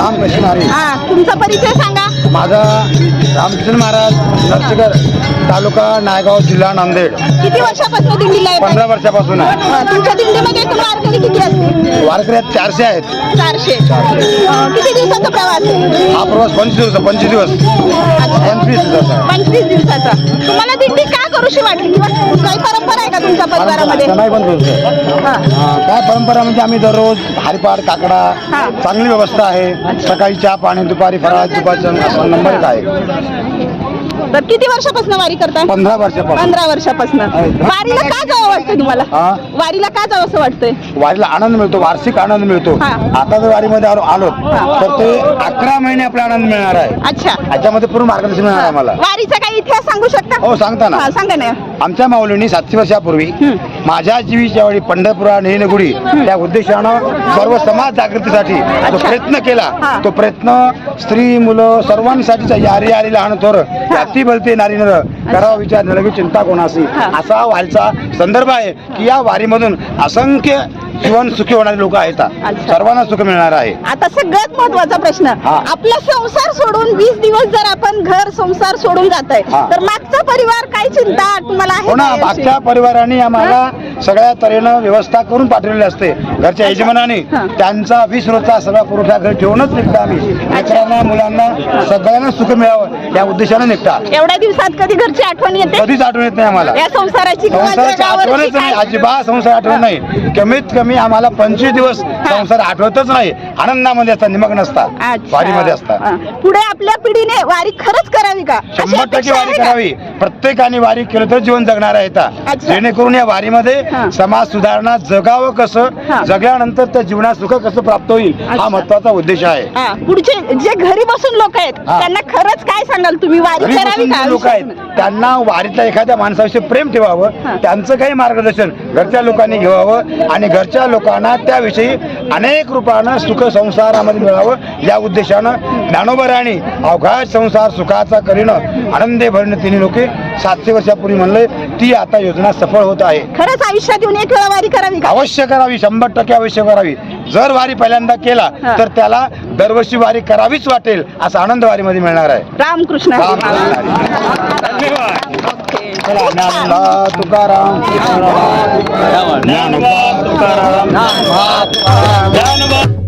रामकृष्ण हरी हा तुमचा परिचय सांगा. माझा रामकृष्ण महाराज नरसिंगर तालुका नायगाव जिल्हा नांदेड. किती वर्षापासून दिंडीला? पंधरा वर्षापासून आहे. हा, तुमच्या दिंडीमध्ये एकूण वारकरी किती असतील? वारकरी आहेत चारशे आहेत. चारशे. अं, किती दिवसाचा प्रवास आहे? हा प्रवास पंचवीस दिवस पंचवीस दिवस. पंचवीस दिवसाचा पंचवीस दिवसाचा. तुम्हाला दिंडी का करूशी वाटली. काही परंपरा आहे का तुमच्या परिवारामध्ये? नाही पण काय परंपरा म्हणजे आम्ही दररोज हरिपाठ काकडा. चांगली व्यवस्था आहे. सकाळी चहा पाणी दुपारी फराळ दुपारचं नंबर आहे. तर किती वर्षापासून वारी करताय? पंधरा वर्षापासून. पंधरा वर्षापासून. वारीला का जावं वाटतं तुम्हाला? हा? वारीला का जावं असं वाटतंय? वारीला आनंद मिळतो वार्षिक आनंद मिळतो. हा. आता जर वारीमध्ये आलो आलो तर ते अकरा महिने आपला आनंद मिळणार आहे. अच्छा. याच्यामध्ये पूर्ण मार्गदर्शन मिळणार आहे मला वारीचा काही इतिहास सांगू शकता? हो सांगता ना. हा सांगा ना. आमच्या माऊलींनी सातशे वर्षापूर्वी. माझ्या जीवीच्या वेळी पंढरपुरा नेहनगुडी त्या उद्देशानं सर्व समाज जागृतीसाठी जो. प्रयत्न केला. तो प्रयत्न स्त्री मुलं सर्वांसाठीचा यारी यारी लहान थोर जाती बलते नारी नर करावा विचार नळगी चिंता कोणासी हा. असा वारीचा संदर्भ आहे की या वारीमधून असंख्य जीवन सुखी होणारे लोक आहेत. सर्वांना सुख मिळणार आहे. आता सगळ्यात महत्त्वाचा प्रश्न. आपला संसार सोडून वीस दिवस जर आपण घर संसार सोडून जातोय हा. तर मागचा परिवार काय चिंता तुम्हाला आहे हो ना? मागच्या परिवाराने आम्हाला सगळ्या तऱ्हेनं व्यवस्था करून पाठवलेली असते. घरच्या यजमानाने. त्यांचा वीस रोजचा सगळा पुरवठा घर ठेवूनच निघता आम्ही. लेकरांना मुलांना सगळ्यांना सुख मिळावं या उद्देशाने निघता. एवढ्या दिवसात कधी घरची आठवण येते? कधीच आठवण येत नाही आम्हाला. या संसाराची आठवणच नाही? अजिबात संसार आठवण नाही. कमीत कमी आम्हाला पंचवीस दिवस संसार आठवतच नाही आनंदामध्ये असतात निमग्न असतात अच्छा. वारीमध्ये असतात हा. पुढे आपल्या पिढीने वारी खरंच करावी का अशी शंभर टक्के अपेक्षा वारी आहे का? करावी प्रत्येकाने वारी केलं तर जीवन जगणार आहे. जेणेकरून या वारीमध्ये. समाज सुधारणा जगावं कसं. जगल्यानंतर त्या जीवनात सुख कसं प्राप्त होईल. हा महत्त्वाचा उद्देश आहे हा. पुढचे जे घरी बसून लोक आहेत. त्यांना खरंच काय सांगाल तुम्ही वारी करावी लोक आहेत त्यांना वारीतल्या एखाद्या माणसाविषयी प्रेम. ठेवावं त्यांचं काही मार्गदर्शन घरच्या लोकांनी घ्यावं आणि घरच्या लोकांना त्याविषयी अनेक रूपानं सुख संसारामध्ये मिळावं या उद्देशानं ज्ञानोबराणी अवघात संसार सुखाचा करीनं आनंदे भरणं तिन्ही लोके सातशे वर्षापूर्वी म्हणले ती आता योजना सफळ होत आहे खरंच आयुष्यात येऊन एक वेळा वारी करावी का अवश्य करावी शंभर टक्के अवश्य करावी जर वारी पहिल्यांदा केला हा. तर त्याला दरवर्षी वारी करावीच वाटेल असा आनंद वारीमध्ये मिळणार आहे रामकृष्ण. धन्यवाद ओके. चला, ज्ञानोबा तुकाराम ज्ञानोबा तुकाराम ज्ञानोबा